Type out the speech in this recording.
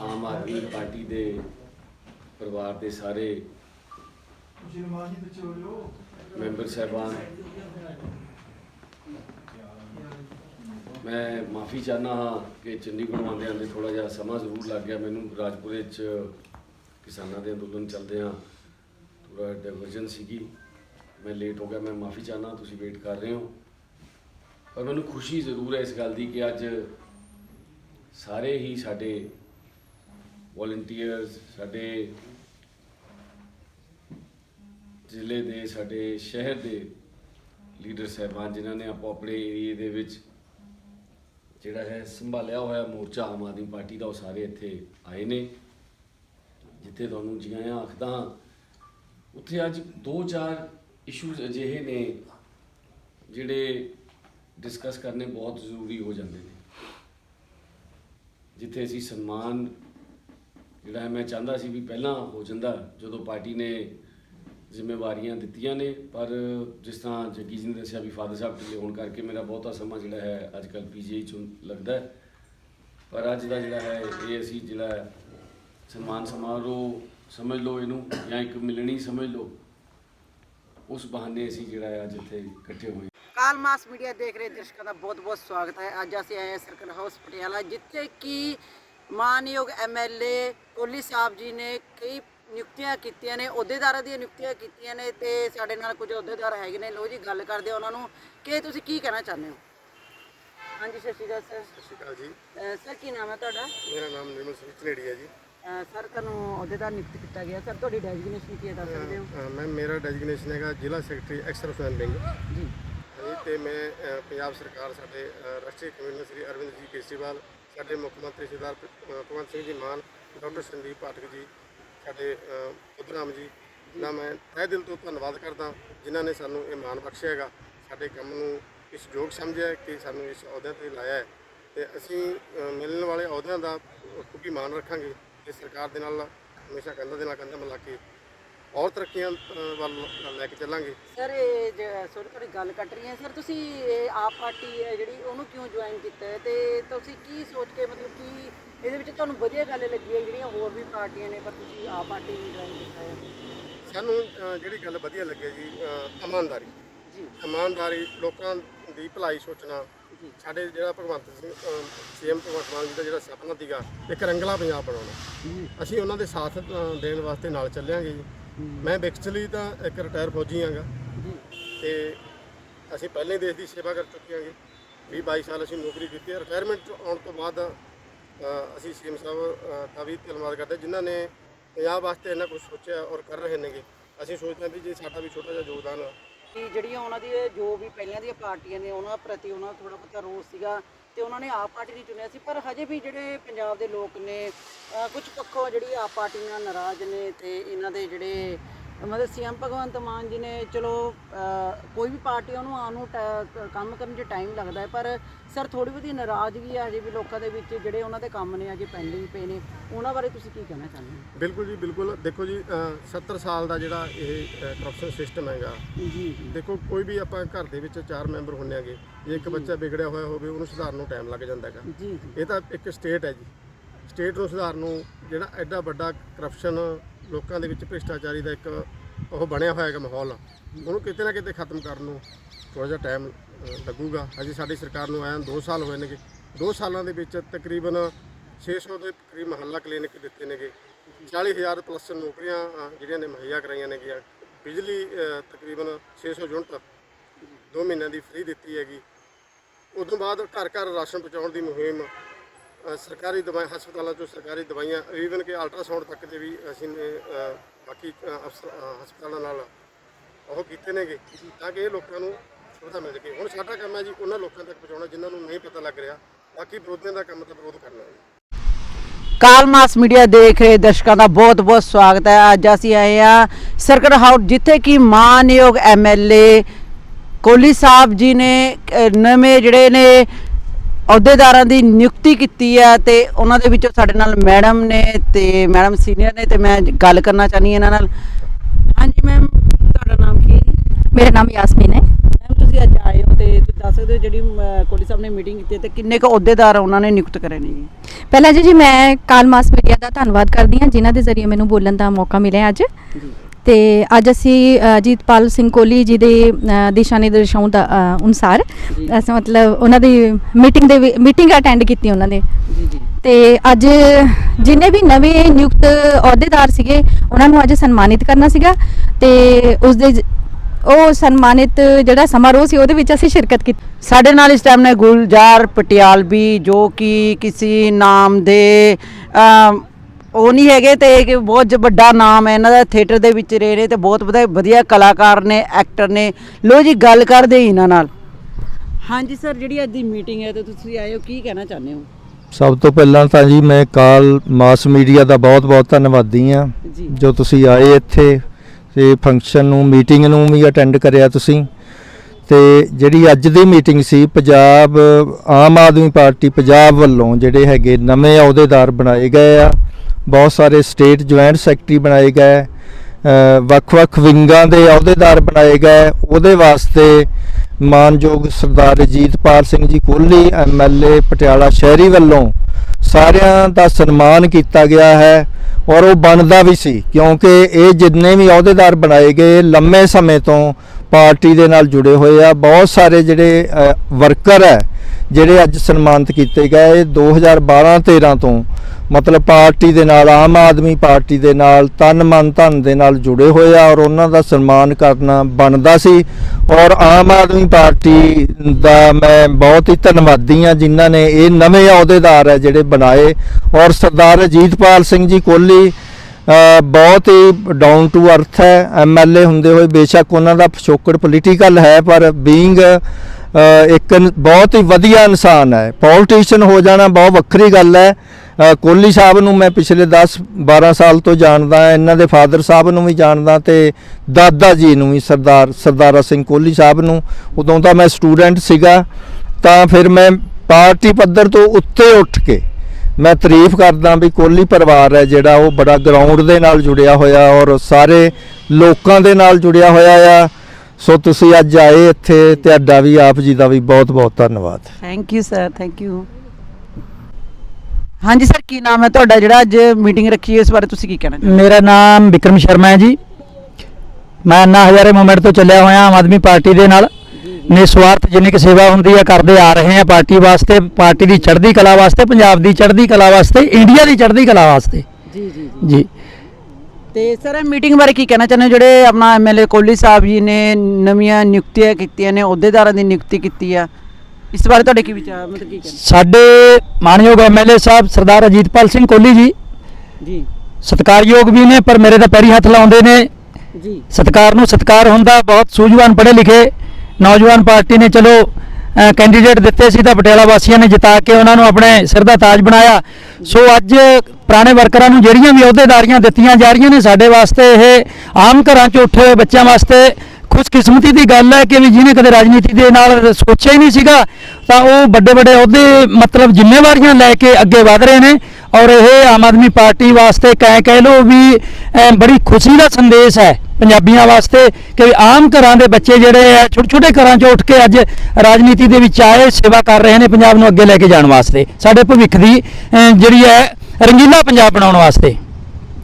ਆਮ Aadmi party ਦੇ ਪਰਿਵਾਰ ਦੇ ਸਾਰੇ ਮੈਂਬਰ ਸਾਹਿਬਾਨ। ਮੈਂ ਮਾਫੀ ਚਾਹਨਾ ਹਾਂ ਕਿ ਚੰਡੀਗੜ੍ਹ ਆਉਂਦਿਆਂ ਦੇ ਥੋੜਾ ਜਿਹਾ ਸਮਾਂ ਜ਼ਰੂਰ ਲੱਗ ਗਿਆ। ਮੈਨੂੰ ਰਾਜਪੁਰੇ 'ਚ ਕਿਸਾਨਾਂ ਦੇ ਅੰਦੋਲਨ ਚੱਲਦੇ ਆ। ਥੋੜਾ ਡਿਵਰਜਨ ਸੀਗੀ। ਮੈਂ ਲੇਟ ਹੋ ਗਿਆ। ਮੈਂ ਮਾਫੀ ਚਾਹਨਾ ਤੁਸੀਂ ਵੇਟ ਕਰ ਰਹੇ ਹੋ। ਪਰ ਮੈਨੂੰ ਖੁਸ਼ੀ ਜ਼ਰੂਰ ਹੈ ਇਸ ਗੱਲ ਦੀ ਕਿ ਅੱਜ ਸਾਰੇ ਹੀ ਸਾਡੇ ਵੋਲੰਟੀਅਰਸ ਸਾਡੇ ਜ਼ਿਲ੍ਹੇ ਦੇ, ਸਾਡੇ ਸ਼ਹਿਰ ਦੇ ਲੀਡਰ ਸਾਹਿਬਾਨ ਜਿਨ੍ਹਾਂ ਨੇ ਆਪੋ ਆਪਣੇ ਏਰੀਏ ਦੇ ਵਿੱਚ ਜਿਹੜਾ ਹੈ ਸੰਭਾਲਿਆ ਹੋਇਆ ਮੋਰਚਾ ਆਮ ਆਦਮੀ ਪਾਰਟੀ ਦਾ, ਉਹ ਸਾਰੇ ਇੱਥੇ ਆਏ ਨੇ, ਜਿੱਥੇ ਤੁਹਾਨੂੰ ਜੀ ਆਇਆਂ ਆਖਦਾ ਹਾਂ, ਉੱਥੇ ਅੱਜ ਦੋ ਚਾਰ ਇਸ਼ੂਜ਼ ਅਜਿਹੇ ਨੇ ਜਿਹੜੇ ਡਿਸਕਸ ਕਰਨੇ ਬਹੁਤ ਜ਼ਰੂਰੀ ਹੋ ਜਾਂਦੇ ਨੇ, ਜਿੱਥੇ ਅਸੀਂ ਸਨਮਾਨ ਜਿਹੜਾ ਹੈ ਮੈਂ ਚਾਹੁੰਦਾ ਸੀ ਵੀ ਪਹਿਲਾਂ ਹੋ ਜਾਂਦਾ, ਜਦੋਂ ਪਾਰਟੀ ਨੇ ਜ਼ਿੰਮੇਵਾਰੀਆਂ ਦਿੱਤੀਆਂ ਨੇ, ਪਰ ਜਿਸ ਤਰ੍ਹਾਂ ਜੱਗੀ ਜੀ ਨੇ ਦੱਸਿਆ ਵੀ ਫਾਦਰ ਸਾਹਿਬ ਢਿੱਲੇ ਹੋਣ ਕਰਕੇ ਮੇਰਾ ਬਹੁਤਾ ਸਮਾਂ ਜਿਹੜਾ ਹੈ ਅੱਜ ਕੱਲ੍ਹ ਪੀਜੀਆਈ ਚੋਂ ਲੱਗਦਾ ਹੈ। ਪਰ ਅੱਜ ਦਾ ਜਿਹੜਾ ਹੈ, ਇਹ ਅਸੀਂ ਜਿਹੜਾ ਸਨਮਾਨ ਸਮਾਰੋਹ ਸਮਝ ਲਓ ਇਹਨੂੰ, ਜਾਂ ਇੱਕ ਮਿਲਣੀ ਸਮਝ ਲਓ, ਉਸ ਬਹਾਨੇ ਅਸੀਂ ਜਿਹੜਾ ਹੈ ਅੱਜ ਇੱਥੇ ਇਕੱਠੇ ਹੋਏ। ਕਾਲ ਮਾਸ ਮੀਡੀਆ ਦੇਖ ਰਹੇ ਦਰਸ਼ਕਾਂ ਦਾ ਬਹੁਤ-ਬਹੁਤ ਸਵਾਗਤ ਹੈ। ਅੱਜ ਅਸੀਂ ਆਏ ਹਾਂ ਸਰਕਲ ਹਾਊਸ ਪਟਿਆਲਾ, ਜਿੱਥੇ ਕਿ ਮਾਨਯੋਗ ਐਮਐਲਏ ਕੋਲੀ ਸਾਹਿਬ ਜੀ ਨੇ ਕਈ ਨਿਯੁਕਤੀਆਂ ਕੀਤੀਆਂ ਨੇ ਅਹੁਦੇਦਾਰਾਂ ਦੀਆਂ ਨਿਯੁਕਤੀਆਂ ਕੀਤੀਆਂ ਨੇ ਤੇ ਸਾਡੇ ਨਾਲ ਕੁਝ ਅਹੁਦੇਦਾਰ ਹੈਗੇ ਨੇ। ਲੋ ਜੀ ਗੱਲ ਕਰਦੇ ਹਾਂ ਉਹਨਾਂ ਨੂੰ। ਕਿ ਤੁਸੀਂ ਕੀ ਕਹਿਣਾ ਚਾਹੁੰਦੇ ਹੋ? ਹਾਂਜੀ ਸਤਿ ਸ਼੍ਰੀ ਅਕਾਲ ਸਰ। ਸਤਿ ਸ਼੍ਰੀ ਅਕਾਲ ਜੀ। ਸਰ ਕੀ ਨਾਮ ਹੈ ਤੁਹਾਡਾ? ਮੇਰਾ ਨਾਮ ਨਿਰਮਲ ਸਿੰਘ ਹੈ ਜੀ। ਸਰ ਤੁਹਾਨੂੰ ਅਹੁਦੇਦਾਰ ਨਿਯੁਕਤ ਕੀਤਾ ਗਿਆ। ਸਰ ਤੁਹਾਡੀ ਡੈਜ਼ਿਗਨੇਸ਼ਨ ਕੀ ਹੈ ਦੱਸ ਸਕਦੇ ਹੋ? ਅ, ਮੈਂ ਮੇਰਾ ਡੈਜ਼ਿਗਨੇਸ਼ਨ ਹੈਗਾ ਜ਼ਿਲ੍ਹਾ ਸੈਕਟਰੀ ਐਕਸਰਸਾਈਜ਼ ਵਿੰਗ ਜੀ। ਤੇ ਮੈਂ ਪੰਜਾਬ ਸਰਕਾਰ ਸਾਡੇ ਰਾਸ਼ਟਰੀ ਕਮਿਸ਼ਨਰ ਸ੍ਰੀ ਅਰਵਿੰਦ ਜੀ ਕੇਜਰੀਵਾਲ ਸਾਡੇ ਮੁੱਖ ਮੰਤਰੀ ਸਰਦਾਰ ਭਗਵੰਤ ਸਿੰਘ ਜੀ ਮਾਨ, ਡਾਕਟਰ ਸੰਦੀਪ ਪਾਠਕ ਜੀ, ਸਾਡੇ ਉਦਰਾਮ ਜੀ ਦਾ ਮੈਂ ਤਹਿ ਦਿਲ ਤੋਂ ਧੰਨਵਾਦ ਕਰਦਾ, ਜਿਨ੍ਹਾਂ ਨੇ ਸਾਨੂੰ ਇਹ ਮਾਣ ਬਖਸ਼ਿਆ ਹੈਗਾ। ਸਾਡੇ ਕੰਮ ਨੂੰ ਇਸ ਯੋਗ ਸਮਝਿਆ ਕਿ ਸਾਨੂੰ ਇਸ ਅਹੁਦਿਆਂ ਤੇ ਲਾਇਆ ਹੈ। ਤੇ ਅਸੀਂ ਮਿਲਣ ਵਾਲੇ ਅਹੁਦਿਆਂ ਦਾ ਖੂਬੀ ਮਾਣ ਰੱਖਾਂਗੇ। ਤੇ ਸਰਕਾਰ ਦੇ ਨਾਲ ਹਮੇਸ਼ਾ ਕੰਧਾਂ ਦੇ ਨਾਲ ਕੰਧਾਂ ਮਿਲਾ ਕੇ ਔਰ ਤਰੱਕੀਆਂ ਅ, ਵੱਲ ਲੈ ਕੇ ਚੱਲਾਂਗੇ। ਸਰ ਇਹ ਸੋਰੀ ਤੁਹਾਡੀ ਗੱਲ ਕੱਟ ਰਹੀ ਹੈ। ਸਰ ਤੁਸੀਂ ਇਹ ਆਪ ਪਾਰਟੀ ਹੈ ਜਿਹੜੀ ਉਹਨੂੰ ਕਿਉਂ ਜੁਆਇਨ ਕੀਤਾ ਹੈ? ਤੇ ਤੁਸੀਂ ਕੀ ਸੋਚ ਕੇ ਮਤਲਬ ਕਿ ਇਹਦੇ ਵਿੱਚ ਤੁਹਾਨੂੰ ਵਧੀਆ ਗੱਲ ਲੱਗੀ ਹੈ? ਜਿਹੜੀਆਂ ਹੋਰ ਵੀ ਪਾਰਟੀਆਂ ਨੇ ਪਰ ਤੁਸੀਂ ਆਪ ਪਾਰਟੀ ਨੂੰ ਜੁਆਇਨ ਕੀਤਾ ਹੈ। ਸਾਨੂੰ ਅ, ਜਿਹੜੀ ਗੱਲ ਵਧੀਆ ਲੱਗੀ ਜੀ ਅ, ਇਮਾਨਦਾਰੀ। ਜੀ। ਇਮਾਨਦਾਰੀ ਲੋਕਾਂ ਦੀ ਭਲਾਈ ਸੋਚਣਾ। ਜੀ। ਸਾਡੇ ਜਿਹੜਾ ਭਗਵੰਤ ਸਿੰਘ ਸੀਐਮ ਭਗਵੰਤ ਮਾਨ ਜੀ ਦਾ ਜਿਹੜਾ ਸੁਪਨਾ ਸੀਗਾ ਇੱਕ ਰੰਗਲਾ ਪੰਜਾਬ ਬਣਾਉਣਾ। ਅਸੀਂ ਉਹਨਾਂ ਦੇ ਸਾਥ ਅ, ਦੇਣ ਵਾਸਤੇ ਨਾਲ ਚੱਲਾਂਗੇ ਜੀ। ਮੈਂ ਵਿਕਸਲੀ ਤਾਂ ਇੱਕ ਰਿਟਾਇਰ ਫੌਜੀ ਜੀ ਤੇ ਅਸੀਂ ਪਹਿਲੇ ਦੇਸ਼ ਦੀ ਸੇਵਾ ਕਰ ਚੁੱਕੇ ਹਾਂਗੇ 20 22 ਸਾਲ ਅਸੀਂ ਨੌਕਰੀ ਕੀਤੀ ਹੈ। ਰਿਟਾਇਰਮੈਂਟ ਆਉਣ ਤੋਂ ਬਾਅਦ ਅਸੀਂ ਸੀਐਮ ਸਾਹਿਬ ਦਾ ਵੀ ਧੰਨਵਾਦ ਕਰਦੇ ਜਿਨ੍ਹਾਂ ਨੇ ਪੰਜਾਬ ਵਾਸਤੇ ਇੰਨਾ ਕੁਝ ਸੋਚਿਆ ਔਰ ਕਰ ਰਹੇ ਨੇਗੇ। ਅਸੀਂ ਸੋਚਦੇ ਹਾਂ ਵੀ ਜੇ ਸਾਡਾ ਵੀ ਛੋਟਾ ਜਿਹਾ ਯੋਗਦਾਨ ਕਿ ਜਿਹੜੀਆਂ ਉਹਨਾਂ ਦੀ ਜੋ ਵੀ ਪਹਿਲਾਂ ਦੀਆਂ ਪਾਰਟੀਆਂ ਨੇ ਉਹਨਾਂ ਪ੍ਰਤੀ ਉਹਨਾਂ ਦਾ ਥੋੜਾ ਬਹੁਤਾ ਰੋਸ ਸੀਗਾ। ਤੇ ਉਹਨਾਂ ਨੇ ਆਪ ਪਾਰਟੀ ਨਹੀਂ ਚੁਣਿਆ ਸੀ, ਪਰ ਹਜੇ ਵੀ ਜਿਹੜੇ ਪੰਜਾਬ ਦੇ ਲੋਕ ਨੇ ਕੁਝ ਪੱਖੋਂ ਜਿਹੜੀ ਆਪ ਪਾਰਟੀ ਨਾਲ ਨਾਰਾਜ਼ ਨੇ ਤੇ ਇਹਨਾਂ ਦੇ ਜਿਹੜੇ ਮਤਲਬ ਸੀਐਮ ਭਗਵੰਤ ਮਾਨ ਜੀ ਨੇ ਚਲੋ ਕੋਈ ਵੀ ਪਾਰਟੀ ਆ, ਉਹਨੂੰ ਆਉਣ ਨੂੰ ਕੰਮ ਕਰਨ 'ਚ ਟਾਈਮ ਲੱਗਦਾ ਹੈ ਪਰ ਸਰ ਥੋੜੀ ਬਹੁਤੀ ਨਾਰਾਜ਼ਗੀ ਹੈ ਹਜੇ ਵੀ ਲੋਕਾਂ ਦੇ ਵਿੱਚ ਜਿਹੜੇ ਉਹਨਾਂ ਦੇ ਕੰਮ ਨੇ ਅਜੇ ਪੈਂਡਿੰਗ ਪਏ ਨੇ ਉਹਨਾਂ ਬਾਰੇ ਤੁਸੀਂ ਕੀ ਕਹਿਣਾ ਚਾਹੁੰਦੇ ਹੋ? ਬਿਲਕੁਲ ਜੀ ਬਿਲਕੁਲ। ਦੇਖੋ ਜੀ ਅ, 70 ਸਾਲ ਦਾ ਜਿਹੜਾ ਇਹ ਕਰਪਸ਼ਨ ਸਿਸਟਮ ਹੈਗਾ ਜੀ ਦੇਖੋ ਕੋਈ ਵੀ ਆਪਾਂ ਘਰ ਦੇ ਵਿੱਚ ਚਾਰ ਮੈਂਬਰ ਹੁੰਨੇ ਆਗੇ ਜੇ ਇੱਕ ਬੱਚਾ ਵਿਗੜਿਆ ਹੋਇਆ ਹੋਵੇ ਉਹਨੂੰ ਸੁਧਾਰਨ ਨੂੰ ਟਾਈਮ ਲੱਗ ਜਾਂਦਾ ਹੈਗਾ। ਜੀ ਇਹ ਤਾਂ ਇੱਕ ਸਟੇਟ ਹੈ ਜੀ। ਸਟੇਟ ਨੂੰ ਸੁਧਾਰਨ ਨੂੰ ਜਿਹੜਾ ਐਡਾ ਵੱਡਾ ਕਰਪਸ਼ਨ ਲੋਕਾਂ ਦੇ ਵਿੱਚ ਭ੍ਰਿਸ਼ਟਾਚਾਰੀ ਦਾ ਇੱਕ ਉਹ ਬਣਿਆ ਹੋਇਆ ਹੈਗਾ ਮਾਹੌਲ। ਉਹਨੂੰ ਕਿਤੇ ਨਾ ਕਿਤੇ ਖਤਮ ਕਰਨ ਨੂੰ ਥੋੜਾ ਜਿਹਾ ਟਾਈਮ ਲੱਗੂਗਾ। ਅਜੇ ਸਾਡੀ ਸਰਕਾਰ ਨੂੰ ਆਇਆ 2 ਸਾਲ ਹੋਏ ਨੇਗੇ। 2 ਸਾਲਾਂ ਦੇ ਵਿੱਚ ਤਕਰੀਬਨ 600 ਦੇ ਕਰੀਬ ਮਹੱਲਾ ਕਲੀਨਿਕ ਦਿੱਤੇ ਨੇਗੇ। 40000 ਪਲੱਸ ਨੌਕਰੀਆਂ ਜਿਹੜੀਆਂ ਨੇ ਮੁਹੱਈਆ ਕਰਾਈਆਂ ਨੇਗੀਆਂ। ਬਿਜਲੀ ਅ, ਤਕਰੀਬਨ 600 ਯੂਨਿਟ 2 ਮਹੀਨਿਆਂ ਦੀ ਫ੍ਰੀ ਦਿੱਤੀ ਹੈਗੀ। ਉਸ ਤੋਂ ਬਾਅਦ ਘਰ ਘਰ ਰਾਸ਼ਨ ਪਹੁੰਚਾਉਣ ਦੀ ਮੁਹਿੰਮ ਸਰਕਾਰੀ ਦਵਾਈ ਹਸਪਤਾਲਾਂ ਚੋਂ ਸਰਕਾਰੀ ਦਵਾਈਆਂ ਈਵਨ ਕਿ ਅਲਟਰਾਸਾਊਂਡ ਤੱਕ ਦੇ ਵੀ ਅਸੀਂ ਬਾਕੀ ਹਸਪਤਾਲਾਂ ਨਾਲ ਉਹ ਕੀਤੇ ਨੇਗੇ। ਤਾਂ ਕਿ ਇਹ ਲੋਕਾਂ ਨੂੰ ਸੁਵਿਧਾ ਮਿਲ ਸਕੇ। ਹੁਣ ਸਾਡਾ ਕੰਮ ਹੈ ਜੀ ਉਹਨਾਂ ਲੋਕਾਂ ਤੱਕ ਪਹੁੰਚਾਉਣਾ ਜਿਨ੍ਹਾਂ ਨੂੰ ਨਹੀਂ ਪਤਾ ਲੱਗ ਰਿਹਾ। ਬਾਕੀ ਵਿਰੋਧੀਆਂ ਦਾ ਕੰਮ ਤਾਂ ਵਿਰੋਧ ਕਰਨਾ ਹੈ ਕਾਲ ਮਾਸ ਮੀਡੀਆ ਦੇਖ ਰਹੇ ਦਰਸ਼ਕਾਂ ਦਾ ਬਹੁਤ-ਬਹੁਤ ਸਵਾਗਤ ਹੈ। ਅੱਜ ਅਸੀਂ ਆਏ ਆ ਸਰਕਟ ਹਾਊਸ, ਜਿੱਥੇ ਕਿ ਮਾਨਯੋਗ ਐਮਐਲਏ ਕੋਲੀ ਸਾਹਿਬ ਜੀ ਨੇ ਨਵੇਂ ਜਿਹੜੇ ਨੇ ਅਹੁਦੇਦਾਰਾਂ ਦੀ ਨਿਯੁਕਤੀ ਕੀਤੀ ਹੈ ਤੇ ਉਹਨਾਂ ਦੇ ਵਿੱਚੋਂ ਸਾਡੇ ਨਾਲ ਮੈਡਮ ਨੇ ਤੇ ਮੈਡਮ ਸੀਨੀਅਰ ਨੇ ਤੇ ਮੈਂ ਗੱਲ ਕਰਨਾ ਚਾਹਨੀ ਇਹਨਾਂ ਨਾਲ। ਹਾਂਜੀ ਮੈਮ ਤੁਹਾਡਾ ਨਾਮ ਕੀ ਹੈ ਜੀ? ਮੇਰਾ ਨਾਮ ਯਾਸਮੀਨ ਹੈ। ਮੈਮ ਤੁਸੀਂ ਅੱਜ ਆਏ ਹੋ ਤੇ ਤੁਸੀਂ ਦੱਸ ਸਕਦੇ ਹੋ ਜਿਹੜੀ ਕੋਲੀ ਸਾਹਿਬ ਨੇ ਮੀਟਿੰਗ ਕੀਤੀ ਤੇ ਕਿੰਨੇ ਕੁ ਅਹੁਦੇਦਾਰ ਉਹਨਾਂ ਨੇ ਨਿਯੁਕਤ ਕਰੇ ਨੇ ਜੀ? ਪਹਿਲਾਂ ਜੀ ਜੀ ਮੈਂ ਕਾਲ ਮਾਸ ਮੀਡੀਆ ਦਾ ਧੰਨਵਾਦ ਕਰਦੀ ਹਾਂ ਜਿਨ੍ਹਾਂ ਦੇ ਜ਼ਰੀਏ ਮੈਨੂੰ ਬੋਲਣ ਦਾ ਮੌਕਾ ਮਿਲਿਆ ਅੱਜ। ਤੇ ਅੱਜ ਅਸੀਂ ਅ, ਜੀਤਪਾਲ ਸਿੰਘ ਕੋਹਲੀ ਜੀ ਦੇ ਦਿਸ਼ਾ ਨਿਰਦੇਸ਼ਾਂ ਦਾ ਅਨੁਸਾਰ ਅਸੀਂ ਮਤਲਬ ਉਹਨਾਂ ਦੀ ਮੀਟਿੰਗ ਦੇ ਮੀਟਿੰਗ ਅਟੈਂਡ ਕੀਤੀ ਉਹਨਾਂ ਜੀ ਤੇ ਅੱਜ ਜਿੰਨੇ ਵੀ ਨਵੇਂ ਨਿਯੁਕਤ ਅਹੁਦੇਦਾਰ ਸੀਗੇ ਉਹਨਾਂ ਨੂੰ ਅੱਜ ਸਨਮਾਨਿਤ ਕਰਨਾ ਸੀਗਾ ਤੇ ਉਸ ਦੇ ਉਹ ਸਨਮਾਨਿਤ ਜਿਹੜਾ ਸਮਾਰੋਹ ਸੀ ਉਹਦੇ ਵਿੱਚ ਅਸੀਂ ਸ਼ਿਰਕਤ ਕੀਤੀ। ਸਾਡੇ ਨਾਲ ਇਸ ਟਾਈਮ ਨੇ ਗੁਲਜ਼ਾਰ ਪਟਿਆਲਵੀ ਜੋ ਕਿ ਕਿਸੇ ਨਾਮ ਦੇ ਉਹ ਨਹੀਂ ਹੈਗੇ ਤੇ ਇੱਕ ਬਹੁਤ ਜ- ਵੱਡਾ ਨਾਮ ਹੈ ਇਹਨਾਂ ਦਾ ਥੀਏਟਰ ਦੇ ਵਿੱਚ ਰਹੇ ਨੇ ਤੇ ਬਹੁਤ ਵਧੀਆ ਵਧੀਆ ਕਲਾਕਾਰ ਨੇ ਐਕਟਰ ਨੇ। ਲੋ ਜੀ ਗੱਲ ਕਰਦੇ ਹੀ ਇਹਨਾਂ ਨਾਲ। ਹਾਂਜੀ ਸਰ ਜਿਹੜੀ ਅੱਜ ਦੀ ਮੀਟਿੰਗ ਹੈ ਤੇ ਤੁਸੀਂ ਆਏ ਹੋ ਕੀ ਕਹਿਣਾ ਚਾਹੁੰਦੇ ਹੋ? ਸਭ ਤੋਂ ਪਹਿਲਾਂ ਤਾਂ ਜੀ ਮੈਂ ਕਾਲ ਮਾਸ ਮੀਡੀਆ ਦਾ ਬਹੁਤ-ਬਹੁਤ ਧੰਨਵਾਦੀ ਹਾਂ। ਜੀ। ਜੋ ਤੁਸੀਂ ਆਏ ਇੱਥੇ ਤੇ ਫੰਕਸ਼ਨ ਨੂੰ ਮੀਟਿੰਗ ਨੂੰ ਵੀ ਅਟੈਂਡ ਕਰਿਆ ਤੁਸੀਂ। ਤੇ ਜਿਹੜੀ ਅੱਜ ਦੀ ਮੀਟਿੰਗ ਸੀ ਪੰਜਾਬ ਆਮ ਆਦਮੀ ਪਾਰਟੀ ਪੰਜਾਬ ਵੱਲੋਂ ਜਿਹੜੇ ਹੈਗੇ ਨਵੇਂ ਅਹੁਦੇਦਾਰ ਬਣਾਏ ਗਏ ਆ। ਬਹੁਤ ਸਾਰੇ ਸਟੇਟ ਜੁਆਇੰਟ ਸੈਕਟਰੀ ਬਣਾਏ ਗਏ ਵੱਖ-ਵੱਖ ਵਿੰਗਾਂ ਦੇ ਅਹੁਦੇਦਾਰ ਬਣਾਏ ਗਏ, ਉਹਦੇ ਵਾਸਤੇ ਮਾਨਯੋਗ ਸਰਦਾਰ ਰਜੀਤਪਾਲ ਸਿੰਘ ਜੀ ਕੋਹਲੀ ਐਮਐਲਏ ਪਟਿਆਲਾ ਸ਼ਹਿਰੀ ਵੱਲੋਂ ਸਾਰਿਆਂ ਦਾ ਸਨਮਾਨ ਕੀਤਾ ਗਿਆ ਹੈ ਔਰ ਉਹ ਬਣਦਾ ਵੀ ਸੀ ਕਿਉਂਕਿ ਇਹ ਜਿੰਨੇ ਵੀ ਅਹੁਦੇਦਾਰ ਬਣਾਏ ਗਏ, ਲੰਮੇ ਸਮੇਂ ਤੋਂ ਪਾਰਟੀ ਦੇ ਨਾਲ ਜੁੜੇ ਹੋਏ ਆ, ਬਹੁਤ ਸਾਰੇ ਜਿਹੜੇ ਵਰਕਰ ਹੈ, ਜਿਹੜੇ ਅੱਜ ਸਨਮਾਨਿਤ ਕੀਤੇ ਗਏ 2012-13 ਤੋਂ ਮਤਲਬ ਪਾਰਟੀ ਦੇ ਨਾਲ, ਆਮ ਆਦਮੀ ਪਾਰਟੀ ਦੇ ਨਾਲ, ਤਨ ਮਨ ਧਨ ਦੇ ਨਾਲ ਜੁੜੇ ਹੋਏ ਆ ਔਰ ਉਹਨਾਂ ਦਾ ਸਨਮਾਨ ਕਰਨਾ ਬਣਦਾ ਸੀ। ਔਰ ਆਮ ਆਦਮੀ ਪਾਰਟੀ ਦਾ ਮੈਂ ਬਹੁਤ ਹੀ ਧੰਨਵਾਦੀ ਆ ਜਿਨ੍ਹਾਂ ਨੇ ਇਹ ਨਵੇਂ ਅਹੁਦੇਦਾਰ ਹੈ ਜਿਹੜੇ ਬਣਾਏ। ਔਰ ਸਰਦਾਰ ਅਜੀਤਪਾਲ ਸਿੰਘ ਜੀ ਕੋਹਲੀ ਬਹੁਤ ਹੀ ਡਾਊਨ ਟੂ ਅਰਥ ਹੈ। ਐਮਐਲਏ ਹੁੰਦੇ ਹੋਏ ਬੇਸ਼ੱਕ ਉਹਨਾਂ ਦਾ ਪਿਛੋਕੜ ਪੋਲੀਟੀਕਲ ਹੈ, ਪਰ ਬੀਇੰਗ ਇੱਕ ਬਹੁਤ ਹੀ ਵਧੀਆ ਇਨਸਾਨ ਹੈ। ਪੋਲੀਟੀਸ਼ੀਅਨ ਹੋ ਜਾਣਾ ਬਹੁਤ ਵੱਖਰੀ ਗੱਲ ਹੈ। ਕੋਹਲੀ ਸਾਹਿਬ ਨੂੰ ਮੈਂ ਪਿਛਲੇ 10 12 ਸਾਲ ਤੋਂ ਜਾਣਦਾ ਇਹਨਾਂ ਦੇ ਫਾਦਰ ਸਾਹਿਬ ਨੂੰ ਵੀ ਜਾਣਦਾ ਤੇ ਦਾਦਾ ਜੀ ਨੂੰ ਵੀ, ਸਰਦਾਰ, ਸਰਦਾਰਾ ਸਿੰਘ ਕੋਹਲੀ ਸਾਹਿਬ ਨੂੰ। ਉਦੋਂ ਤਾਂ ਮੈਂ ਸਟੂਡੈਂਟ ਸੀਗਾ, ਤਾਂ ਫਿਰ ਮੈਂ ਪਾਰਟੀ ਪੱਧਰ ਤੋਂ ਉੱਤੇ ਉੱਠ ਕੇ ਮੈਂ ਤਾਰੀਫ ਕਰਦਾ ਵੀ ਕੋਹਲੀ ਪਰਿਵਾਰ ਹੈ ਜਿਹੜਾ ਉਹ ਬੜਾ ਗਰਾਊਂਡ ਦੇ ਨਾਲ ਜੁੜਿਆ ਹੋਇਆ ਔਰ ਸਾਰੇ ਲੋਕਾਂ ਦੇ ਨਾਲ ਜੁੜਿਆ ਹੋਇਆ ਆ। ਸੋ ਤੁਸੀਂ ਅੱਜ ਆਏ ਇੱਥੇ ਤੁਹਾਡਾ ਵੀ, ਆਪ ਜੀ ਦਾ ਵੀ ਬਹੁਤ ਬਹੁਤ ਧੰਨਵਾਦ। Thank you sir thank you ਹਾਂਜੀ ਸਰ ਕੀ ਨਾਮ ਹੈ ਤੁਹਾਡਾ? ਜਿਹੜਾ ਅੱਜ ਮੀਟਿੰਗ ਰੱਖੀ ਹੈ ਇਸ ਬਾਰੇ ਤੁਸੀਂ ਕੀ ਕਹਿਣਾ ਚਾਹੁੰਦੇ ਮੇਰਾ ਨਾਮ ਵਿਕਰਮ ਸ਼ਰਮਾ ਹੈ ਜੀ। ਮੈਂ ਅੰਨਾ ਹਜ਼ਾਰੇ ਮੂਵਮੈਂਟ ਤੋਂ ਚੱਲਿਆ ਹੋਇਆ ਆਮ ਆਦਮੀ ਪਾਰਟੀ ਦੇ ਨਾਲ। ਨਿਸਵਾਰਥ ਜਿੰਨੀ ਕੁ ਸੇਵਾ ਹੁੰਦੀ ਹੈ ਕਰਦੇ ਆ ਰਹੇ ਹਾਂ ਪਾਰਟੀ ਵਾਸਤੇ ਪਾਰਟੀ ਦੀ ਚੜ੍ਹਦੀ ਕਲਾ ਵਾਸਤੇ ਪੰਜਾਬ ਦੀ ਚੜ੍ਹਦੀ ਕਲਾ ਵਾਸਤੇ ਇੰਡੀਆ ਦੀ ਚੜ੍ਹਦੀ ਕਲਾ ਵਾਸਤੇ। ਜੀ ਜੀ ਜੀ। ਜੀ। ਤੇ ਸਰ ਇਹ ਮੀਟਿੰਗ ਬਾਰੇ ਕੀ ਕਹਿਣਾ ਚਾਹੁੰਦੇ ਹੋ? ਜਿਹੜੇ ਆਪਣਾ ਐਮਐਲਏ ਕੋਹਲੀ ਸਾਹਿਬ ਜੀ ਨੇ ਨਵੀਆਂ ਨਿਯੁਕਤੀਆਂ ਕੀਤੀਆਂ ਨੇ ਅਹੁਦੇਦਾਰਾਂ ਦੀ ਨਿਯੁਕਤੀ ਕੀਤੀ ਆ ਇਸ ਬਾਰੇ ਤੁਹਾਡੇ ਕੀ ਵਿਚਾਰ ਮਤਲਬ ਕੀ ਕਹਿਣਾ? ਸਾਡੇ ਮਾਨਯੋਗ ਐਮਐਲਏ ਸਾਹਿਬ ਸਰਦਾਰ ਅਜੀਤਪਾਲ ਸਿੰਘ ਕੋਹਲੀ ਜੀ ਜੀ। ਸਤਿਕਾਰਯੋਗ ਵੀ ਨੇ ਪਰ ਮੇਰੇ ਤਾਂ ਪੈਰੀ ਹੱਥ ਲਾਉਂਦੇ ਨੇ। ਜੀ। ਸਤਕਾਰ ਨੂੰ ਸਤਕਾਰ ਹੁੰਦਾ ਬਹੁਤ ਸੂਝਵਾਨ ਪੜ੍ਹੇ ਲਿਖੇ ਨੌਜਵਾਨ ਪਾਰਟੀ ਨੇ ਚਲੋ ਅ, ਕੈਂਡੀਡੇਟ ਦਿੱਤੇ ਸੀ ਤਾਂ ਪਟਿਆਲਾ ਵਾਸੀਆਂ ਨੇ ਜਿਤਾ ਕੇ ਉਹਨਾਂ ਨੂੰ ਆਪਣੇ ਸਿਰ ਦਾ ਤਾਜ ਬਣਾਇਆ। ਸੋ ਅੱਜ ਪੁਰਾਣੇ ਵਰਕਰਾਂ ਨੂੰ ਜਿਹੜੀਆਂ ਵੀ ਅਹੁਦੇਦਾਰੀਆਂ ਦਿੱਤੀਆਂ ਜਾ ਰਹੀਆਂ ਨੇ ਸਾਡੇ ਵਾਸਤੇ ਇਹ ਆਮ ਘਰਾਂ 'ਚ ਉੱਠੇ ਹੋਏ ਬੱਚਿਆਂ ਵਾਸਤੇ ਖੁਸ਼ਕਿਸਮਤੀ ਦੀ ਗੱਲ ਹੈ ਕਿ ਵੀ ਜਿਹਨੇ ਕਦੇ ਰਾਜਨੀਤੀ ਦੇ ਨਾਲ ਸੋਚਿਆ ਹੀ ਨਹੀਂ ਸੀਗਾ, ਤਾਂ ਉਹ ਵੱਡੇ ਵੱਡੇ ਅਹੁਦੇ, ਮਤਲਬ ਜ਼ਿੰਮੇਵਾਰੀਆਂ ਲੈ ਕੇ ਅੱਗੇ ਵਧ ਰਹੇ ਨੇ। ਔਰ ਇਹ ਆਮ ਆਦਮੀ ਪਾਰਟੀ ਵਾਸਤੇ ਕਹਿ ਕਹਿ ਲੋ ਵੀ ਬੜੀ ਖੁਸ਼ੀ ਦਾ ਸੰਦੇਸ਼ ਹੈ ਪੰਜਾਬੀਆਂ ਵਾਸਤੇ ਕਿ ਆਮ ਘਰਾਂ ਦੇ ਬੱਚੇ ਜਿਹੜੇ ਆ, ਛੋਟੇ ਛੋਟੇ ਘਰਾਂ 'ਚੋਂ ਉੱਠ ਕੇ ਅੱਜ ਰਾਜਨੀਤੀ ਦੇ ਵਿੱਚ ਆਏ, ਸੇਵਾ ਕਰ ਰਹੇ ਨੇ ਪੰਜਾਬ ਨੂੰ ਅੱਗੇ ਲੈ ਕੇ ਜਾਣ ਵਾਸਤੇ। ਸਾਡੇ ਭਵਿੱਖ ਦੀ ਜਿਹੜੀ ਹੈ ਰੰਗੀਲਾ ਪੰਜਾਬ ਬਣਾਉਣ ਵਾਸਤੇ।